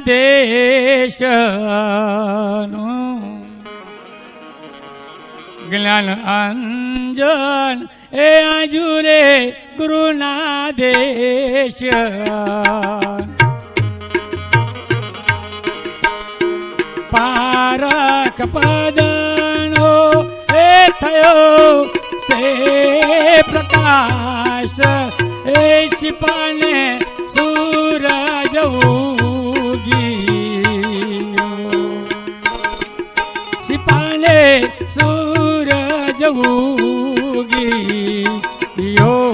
દેશનું જ્ઞાન અંજન એ આજુરે ગુરુના દેશ પારક પદનો એ થયો સે પ્રકાશ એ છીપાને સૂરજ સિપાને સૂરજ ઉગી યો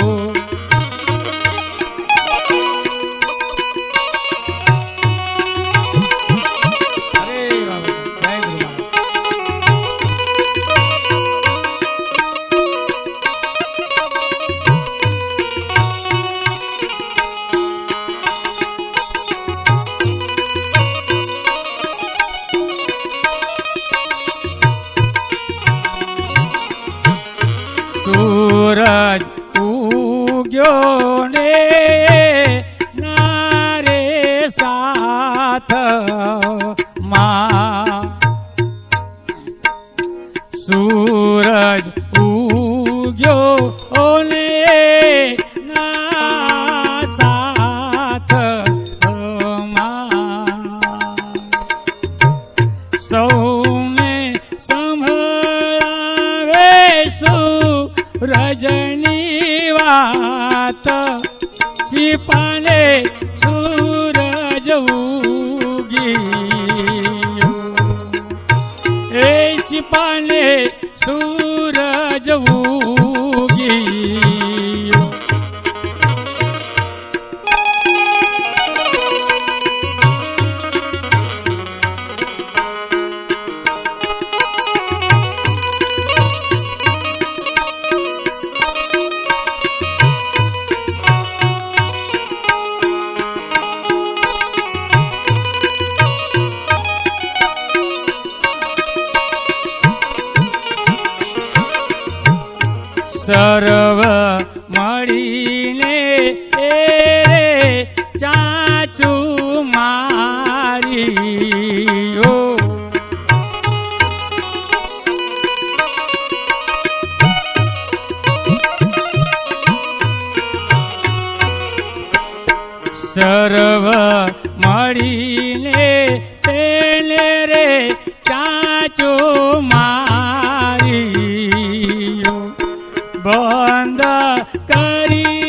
બંધ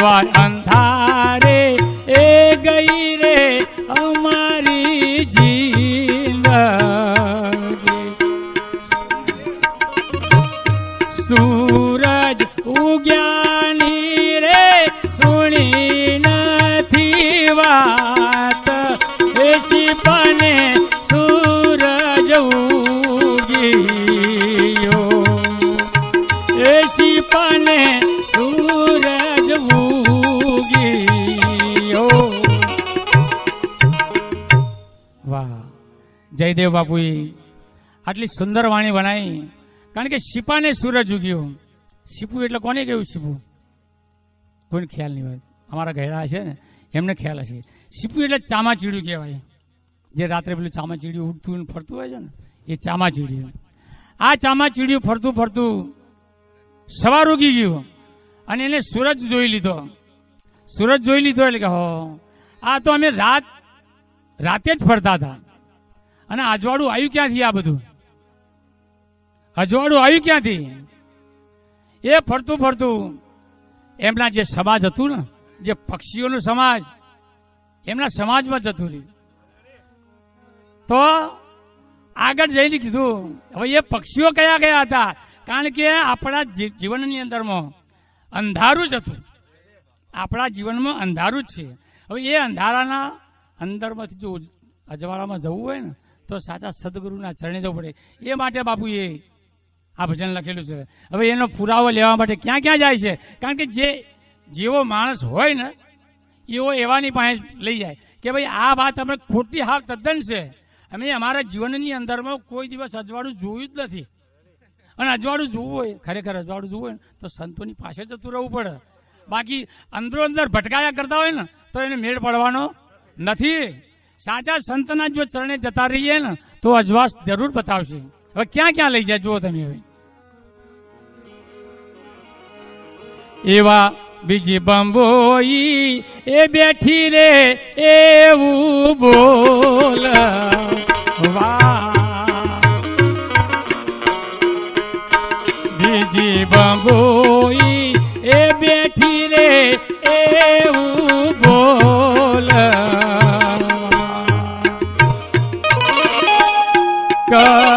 એવા અંધારે જયદેવ બાપુએ આટલી સુંદર વાણી બનાવી. કારણ કે શિપાને સૂરજ ઉગ્યો. શીપુ એટલે કોને કહ્યું શીપુ? કોઈને ખ્યાલ નહીં હોય. અમારા ઘેડા છે ને, એમને ખ્યાલ હશે. શીપુ એટલે ચામાચીડ્યું કહેવાય. જે રાત્રે પેલું ચામાચીડ્યું ઉડતું ને ફરતું હોય છે ને, એ ચામાચીડિયું. આ ચામાચીડિયું ફરતું ફરતું સવાર ઉગી ગયું અને એને સૂરજ જોઈ લીધો. સૂરજ જોઈ લીધો એટલે કે હો, આ તો અમે રાત, રાતે જ ફરતા હતા. અને અજવાળું આવ્યું ક્યાંથી આ બધું? અજવાળું આવ્યું ક્યાંથી? એ ફરતું ફરતું એમના જે સમાજ હતું ને, જે પક્ષીઓનું સમાજ, એમના સમાજમાં જતું રહ્યું. તો આગળ જઈને કીધું, હવે એ પક્ષીઓ કયા કયા હતા? કારણ કે આપણા જીવનની અંદરમાં અંધારું જ હતું. આપણા જીવનમાં અંધારું જ છે. હવે એ અંધારાના અંદરમાંથી જો અજવાળામાં જવું હોય ને તો સાચા સદગુરુના ચરણે જવું પડે. એ માટે બાપુએ આ ભજન લખેલું છે. હવે એનો પુરાવો લેવા માટે ક્યાં ક્યાં જાય છે? કારણ કે જે, જેવો માણસ હોય ને, એવો એવાની પાસે લઈ જાય કે ભાઈ, આ વાત અમે ખોટી હાવ તદ્દન છે. અમે અમારા જીવનની અંદરમાં કોઈ દિવસ અજવાળું જોયું જ નથી. અને અજવાળું જોવું હોય, ખરેખર અજવાળું જોવું હોય ને, તો સંતોની પાસે જતું રહેવું પડે. બાકી અંદરો અંદર ભટકાયા કરતા હોય ને, તો એને મેળ પડવાનો નથી. સાચા સંતના જો ચરણે જતા રહીએ ને, તો અજવાસ જરૂર બતાવશે. હવે ક્યાં ક્યાં લઈ જાય જુઓ તમે હવે. એવા બીજી બંબોઈ એ બેઠી રે, એવું બોલ. બીજી બંબોઈ એ બેઠી રે, એવું બોલ. God.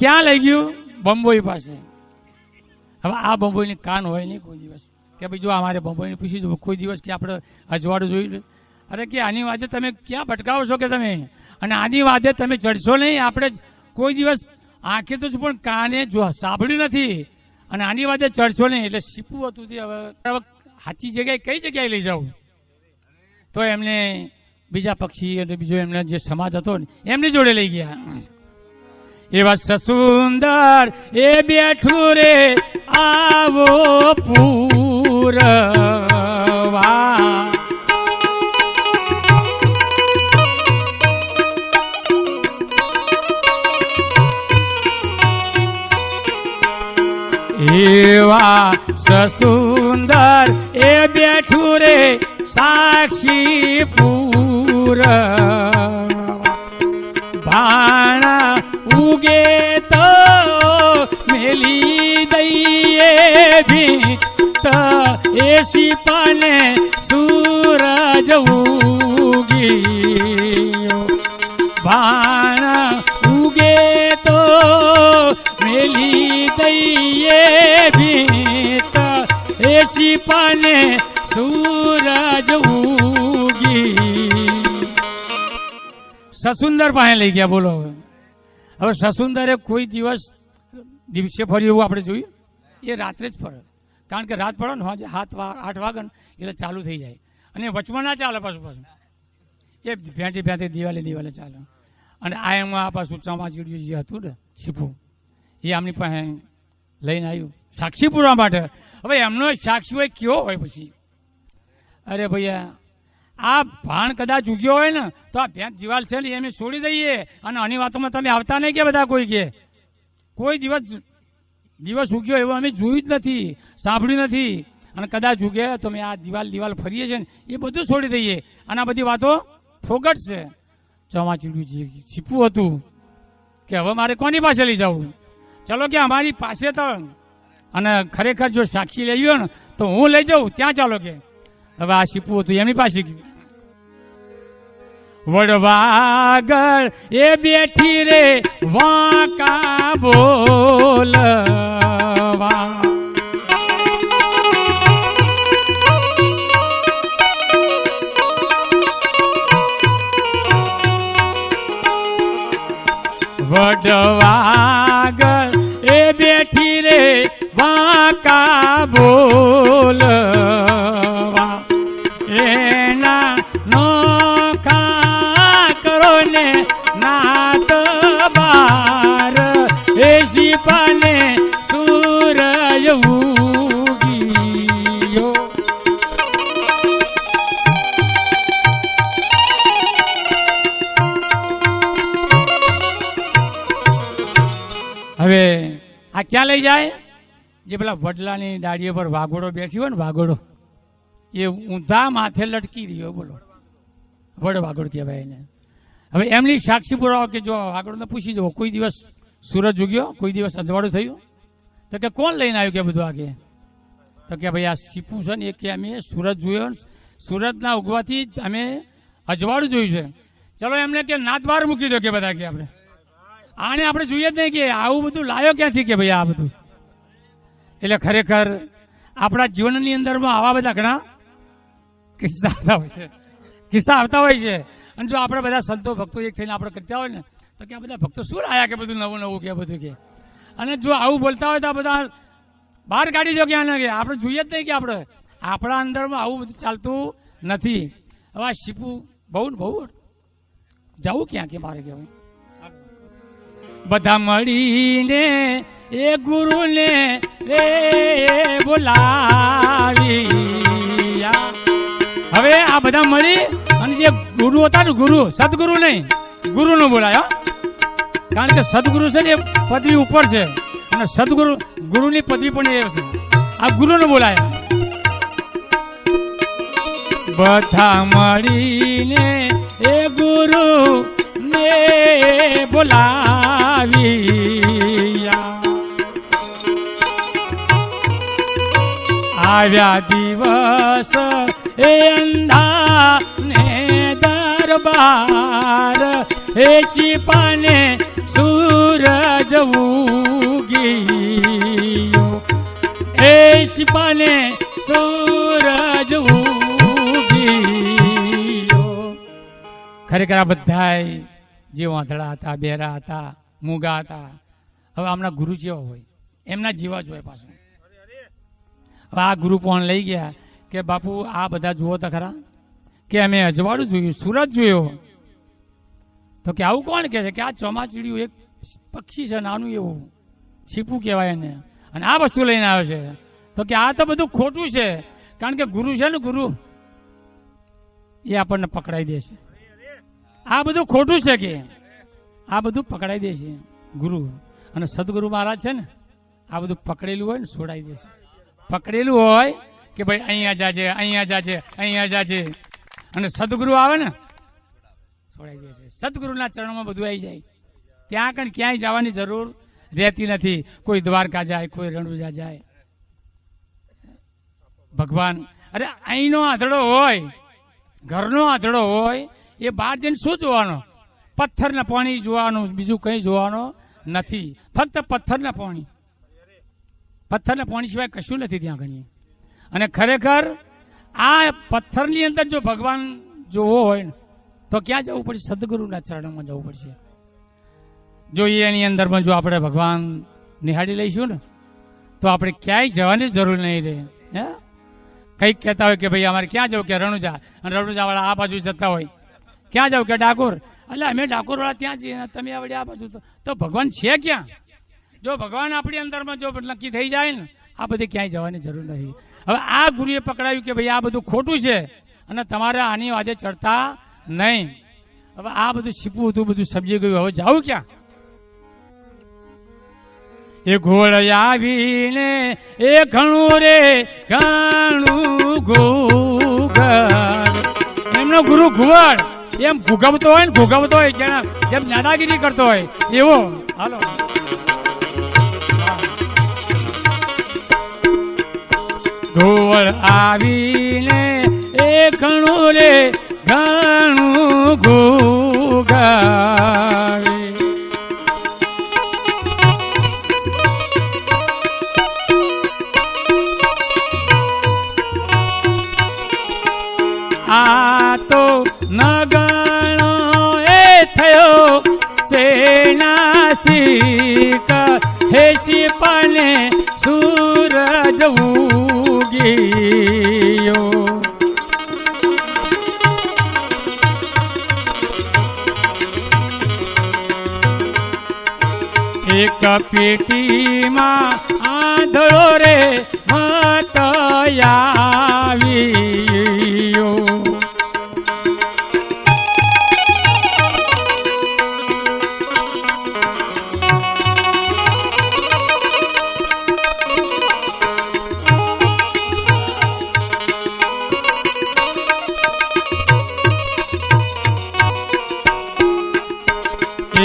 ક્યાં લઈ ગયું? બંબોઈ પાસે. હવે આ બંબોઈની કાન હોય નહીં કોઈ દિવસ. કે ભાઈ જો અમારે બંબોઈને પૂછી જવું કોઈ દિવસ કે આપણે અજવાળું જોયું અરે કે આની વાદે તમે ક્યાં ભટકાવો છો કે તમે? અને આની વાદે તમે ચડશો નહીં? આપણે કોઈ દિવસ આંખે તો છું, પણ કાને જો સાંભળ્યું નથી. અને આની વાદે ચડશો નહીં, એટલે શીપવું હતું તે હવે. હવે સાચી જગ્યાએ કઈ જગ્યાએ લઈ જાઉં? તો એમને બીજા પક્ષી અને બીજો એમનો જે સમાજ હતો ને, એમની જોડે લઈ ગયા. એવા સસુંદર એ બેઠું રે આવો પૂરવા. એવા સસુંદર એ બેઠું રે સાક્ષી પૂરવા. ભાણા ઉગે તો મેલી દઈએ ભીત. એ શિપાને સૂરજ ઉગીયો. ભાણા ઉગે તો મેલી દઈએ ભીત. એ શિપાને સૂરજ ઉગી સસુંદર પાસે લઈ ગયા, બોલો હવે સસુંદરે કોઈ દિવસ દિવસે ફર્યું એવું આપણે જોયું એ રાત્રે જ ફરે કારણ કે રાત પડે ને સાંજે વા આઠ વાગે એટલે ચાલુ થઈ જાય. અને વચમાં ના ચાલે પાછું પાછું. એ ભેંટી ભેંટી દિવાલે દિવાલે ચાલે. અને આ એમાં આ પાછું ચમાચીડિયું જે હતું ને છીપું એ આમની પાસે લઈને આવ્યું. સાક્ષી પૂરવા માટે. હવે એમનો સાક્ષી હોય કેવો હોય પછી? અરે ભૈયા આ ભાણ કદાચ ઉગ્યો હોય ને, તો આ ભેંસ દિવાલ છે ને એ અમે છોડી દઈએ. અને આની વાતોમાં તમે આવતા નહીં કે બધા કોઈ કે? કોઈ દિવસ દિવસ ઉગ્યો એવો અમે જોયું જ નથી, સાંભળ્યું નથી. અને કદાચ ઉગે તો અમે આ દિવાલ દિવાલ ફરીએ છીએ ને, એ બધું છોડી દઈએ. અને આ બધી વાતો ફોગટ છે ચોમાચીડું જે છીપું હતું કે હવે મારે કોની પાસે લઈ જવું? ચલો કે અમારી પાસે તો અને ખરેખર જો સાક્ષી લઈ ગયો ને, તો હું લઈ જાઉં, ત્યાં ચાલો કે. હવે આ શીપવું હતું એમની પાસે ગયું. વડવાગર એ બેઠી રે વાંકા બોલવા. વડવા લઈ જાય? જે પેલા વડલાની ડાળીઓ પર વાઘોડો બેઠી હોય ને વાઘોડો, એ ઊંધા માથે લટકી રહ્યો બોલો. વડ વાઘોડ કહેવાય એને. હવે એમની સાક્ષી પુરાવો કે જો વાઘોડને પૂછી જવો કોઈ દિવસ સૂરજ ઉગ્યો, કોઈ દિવસ અજવાળું થયું? તો કે કોણ લઈને આવ્યું કે બધું આગે? તો કે ભાઈ આ સીપુ છે ને એ કે અમે સૂરજ જોયો સુરતના ઉગવાથી અમે અજવાળું જોયું છે. ચલો એમને કે નાદવાર મૂકી દો કે બધા કે આપણે. આને આપણે જોઈએ જ નહીં કે આવું બધું લાયો ક્યાંથી કે ભાઈ આ બધું? એટલે ખરેખર આપણા જીવનની અંદરમાં આવા બધા ઘણા કિસ્સા આવતા હોય છે. કિસ્સા આવતા હોય છે. અને જો આપણે બધા સંતો ભક્તો એક થઈને આપણે કરતા હોય ને, તો કે આ બધા ભક્તો શું લાયા કે બધું નવું નવું કે બધું કે? અને જો આવું બોલતા હોય તો આ બધા બહાર કાઢી દો કે આને કે? આપણે જોઈએ જ નહીં કે આપણે. આપણા અંદરમાં આવું બધું ચાલતું નથી. હવે આ શીપું બહુ બહુ. જવું ક્યાં કે મારે કહેવાય? બધા મળીને એ ગુરુને રે બોલાવી હવે આ બધા મળી અને જે ગુરુ હતા ને ગુરુ, સદગુરુ નહીં, ગુરુનું બોલાય. કારણ કે સદગુરુ છે ને એ પદવી ઉપર છે. અને સદગુરુ, ગુરુની પદવી પણ એ છે. આ ગુરુને બોલાય. બધા મળીને એ ગુરુ ને બોલાવી આવ્યા દિવસ એ અંધા ને દરબાર, એ ચીપાને સૂરજ ઉગી એ ચીપાને સૂરજ ઉગી ખરેખર આ બધાય જે વાંધળા હતા, બેરા હતા, મૂગા હતા. હવે આમના ગુરુ જેવા હોય. એમના જેવા જ હોય પાછું. હવે આ ગુરુ પણ લઈ ગયા કે, બાપુ, આ બધા જુઓ તો ખરા. કે અમે અજવાળું જોયું, સુરત જોયો. તો કે, આવું કોણ કે છે? કે આ ચોમાચીડિયું એક પક્ષી છે, નાનું એવું. છીપું કહેવાય એને. અને આ વસ્તુ લઈને આવ્યો છે. તો કે, આ તો બધું ખોટું છે. કારણ કે ગુરુ છે ને ગુરુ. એ આપણને પકડાઈ દેશે. આ બધું ખોટું છે કે? આ બધું પકડાઈ દેશે ગુરુ. અને સદગુરુ મહારાજ છે ને, આ બધું પકડેલું હોય ને છોડાઈ દેશે પકડેલું હોય કે ભાઈ અહીંયા જાજે અહીંયા જાજે અહીંયા જાજે. અને સદગુરુ આવે ને, છોડાઈ દેશે સદગુરુના ચરણમાં બધું આવી જાય. ત્યાં કણ ક્યાંય જવાની જરૂર રહેતી નથી. કોઈ દ્વારકા જાય, કોઈ રણુજા જાય. ભગવાન, અરે અહીંનો આંધળો હોય, ઘરનો આંધળો હોય એ બહાર જઈને શું જોવાનો? પથ્થરના પાણી જોવાનું, બીજું કંઈ જોવાનું નથી. ફક્ત પથ્થરના પાણી. પથ્થરના પાણી સિવાય કશું નથી ત્યાં ઘણી અને ખરેખર આ પથ્થરની અંદર જો ભગવાન જોવો હોય ને, તો ક્યાં જવું પડશે? સદગુરુના ચરણમાં જવું પડશે. જો એની અંદરમાં જો આપણે ભગવાન નિહાળી લઈશું ને, તો આપણે ક્યાંય જવાની જરૂર નહીં રહે. હે? કંઈક કહેતા હોય કે ભાઈ, અમારે ક્યાં જવું? કે રણુજા અને રણુજાવાળા આ બાજુ જતા હોય. ક્યાં જાવ કે ડાકોર? એટલે અમે ડાકોરવાળા ત્યાં છીએ તમે આવડે આ બાજુ તો- ભગવાન છે ક્યાં? જો ભગવાન આપણી અંદરમાં જો નક્કી થઈ જાય ને, આ બધી ક્યાંય જવાની જરૂર નથી. હવે આ ગુરુએ પકડાયું કે ભાઈ આ બધું ખોટું છે અને તમારે આની વાદે ચડતા નહીં. હવે આ બધું છીપું હતું, બધું સમજી ગયું. હવે જાઉં ક્યાં? એ ઘોડ આવીને એ ઘણું રે, ઘણું ઘૂઘર. એમનો ગુરુ ઘુવડ એમ ભૂગવતો હોય ને ભૂગવતો હોય, જેના જેમ દાદાગીરી કરતો હોય, એવો. હાલો. ઘોળ આવીને એ ઘણું રે એક પેટીમાં આંધળો રે મત આવ્યો.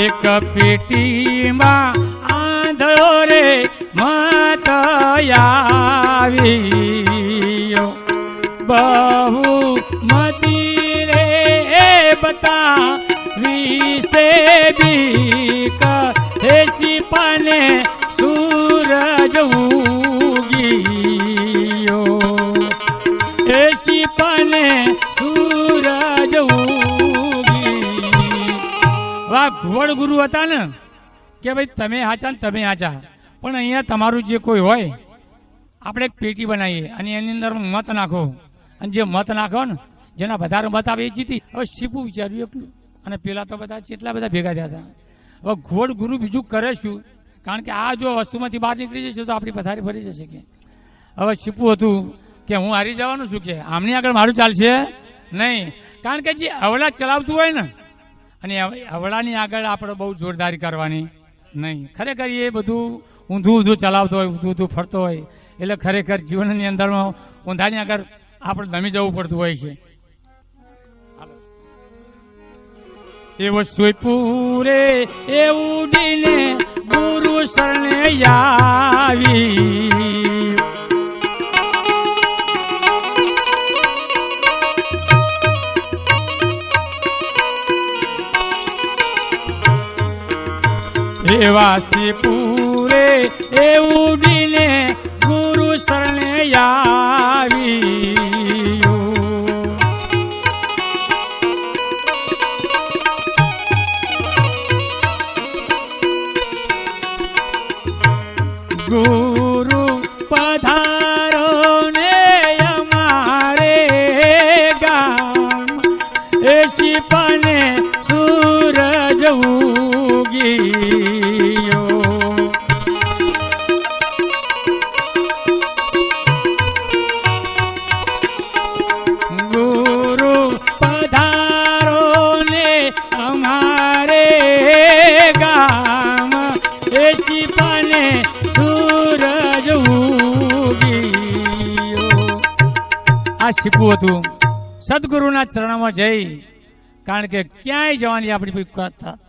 એક પેટીમાં ગુરુ હતા ને, કે ભાઈ તમે હાચા ને તમે હાચા પણ અહીંયા તમારું જે કોઈ હોય, આપણે એક પેટી બનાવીએ અને એની અંદર મત નાખો. અને જે મત નાખો ને, જેના વધારે મત આવે એ જીતી. હવે શીપું વિચાર્યું એટલું અને પેલા તો બધા કેટલા બધા ભેગા થયા હતા. હવે ઘોડ ગુરુ બીજું કરે શું? કારણ કે આ જો વસ્તુમાંથી બહાર નીકળી જશે તો આપણી પથારી ફરી જશે કે. હવે શીપું હતું કે હું હારી જવાનું છું કે? આમની આગળ મારું ચાલશે? નહીં. કારણ કે જે અવળા ચલાવતું હોય ને અને હવડાની આગળ આપણે બહુ જોરદારી કરવાની નહીં. ખરેખર એ બધું ઊંધું ઊંધું ચલાવતો હોય, ઊંધું ઊંધું ફરતો હોય, એટલે ખરેખર જીવનની અંદરમાં ઊંધાની આગળ આપણે નમી જવું પડતું હોય છે. એવો સોયપુરે, એ ઉડીને ગુરુ શરણે આવી. એવા પૂરે એ ઉડીને ગુરુ શરણે આવી ગુરુ પધારો આ હતું. સદગુરુના ચરણમાં જઈ, કારણ કે ક્યાંય જવાની આપણી કોઈ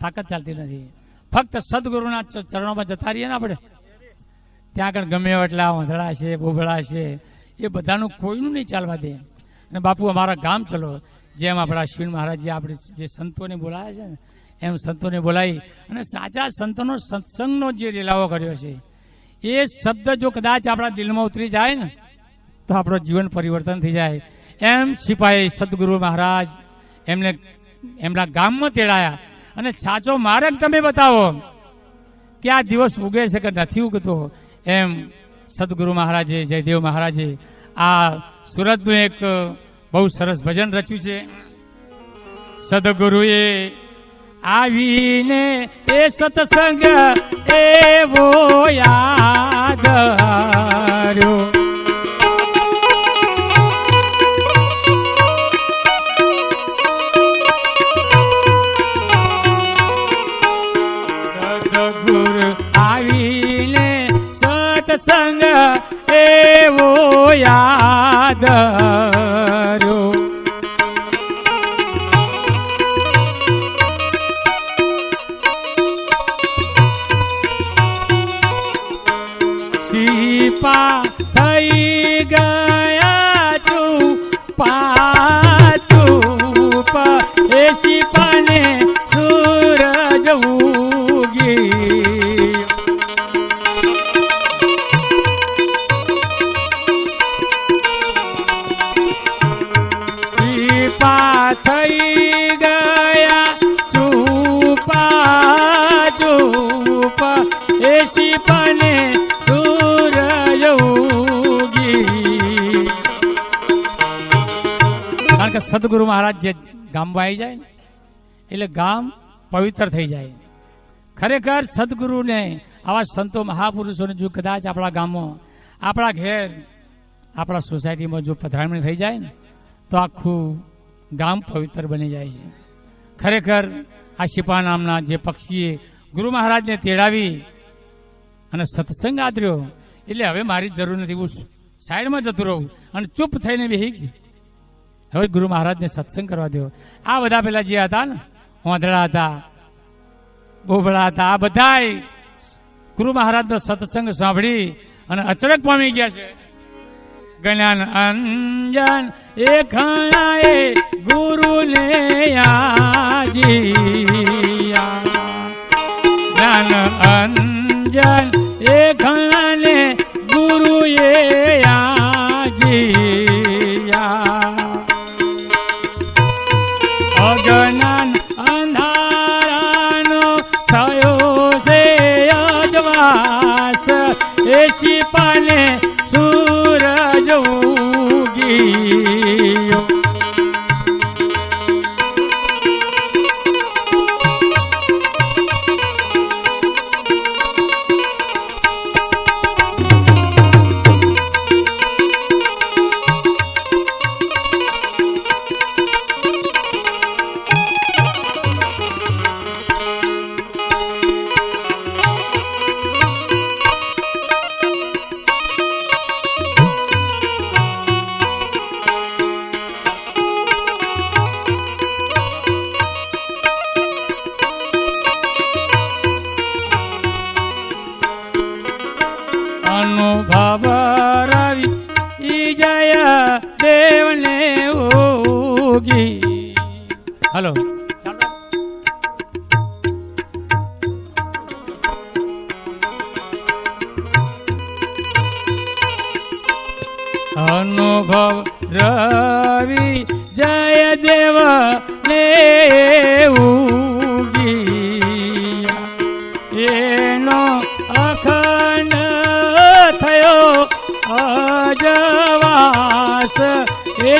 તાકાત ચાલતી નથી. ફક્ત સદગુરુના ચરણોમાં જતા રહીએ ને આપણે. ત્યાં આગળ ગમે એટલા વાંધળા છે, બોભળા છે, એ બધાનું કોઈનું નહીં ચાલવા દે. અને બાપુ, અમારા ગામ ચલો, જેમ આપણા અશ્વિન મહારાજે આપણે જે સંતોને બોલાયા છે ને, એમ સંતોને બોલાવી અને સાચા સંતોનો સત્સંગનો જે લીલાવો કર્યો છે, એ શબ્દ જો કદાચ આપણા દિલમાં ઉતરી જાય ને, તો આપણું જીવન પરિવર્તન થઈ જાય. એમ સિપાહી સદગુરુ મહારાજ એમને એમના ગામમાં તેડાયા. અને સાચો માર્ગ તમે બતાવો. કે આ દિવસ ઉગે છે કે નથી ઉગતો? એમ સદગુરુ મહારાજે, જયદેવ મહારાજે આ સુરતનું એક બહુ સરસ ભજન રચ્યું છે. સદગુરુએ આવીને એ સત્સંગ એવો યાદ સત્સંગ એવો યાદ. સદગુરુ જે ગામમાં આવી જાય એટલે ગામ પવિત્ર થઈ જાય. ખરેખર સદગુરુને આવા સંતો મહાપુરુષોને જો કદાચ આપણા ગામમાં, આપણા ઘેર, આપણા સોસાયટીમાં જો પધરામણી થઈ જાય ને, તો આખું ગામ પવિત્ર બની જાય છે. ખરેખર આ શિપા નામના જે પક્ષીએ ગુરુ મહારાજને તેડાવી અને સત્સંગ આદર્યો, એટલે હવે મારી જરૂર નથી, હું સાઈડમાં જતું રહું અને ચૂપ થઈને બેહી ગયું. હવે ગુરુ મહારાજને સત્સંગ કરવા દો. આ બધા પેલા જે હતા ને ઓંધળા હતા બોબળા હતા, આ બધાય ગુરુ મહારાજનો સત્સંગ સાંભળી અને અચરક પામી ગયા છે. જ્ઞાન અંજન એ ખણાએ ગુરુને આજીયા. જ્ઞાન અંજન એ ખણાને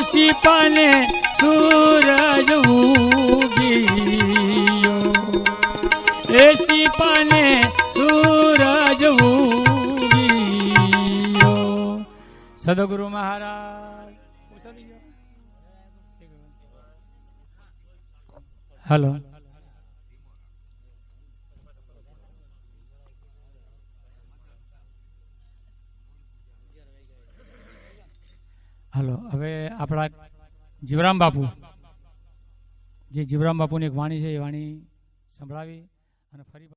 એ શિપાને સૂરજ ઉગીયો. એ શિપાને સૂરજ ઉગીયો. સદગુરુ મહારાજ હલો હવે આપણા જીવરામ બાપુ. જે જીવરામ બાપુની એક વાણી છે એ વાણી સંભળાવી અને ફરી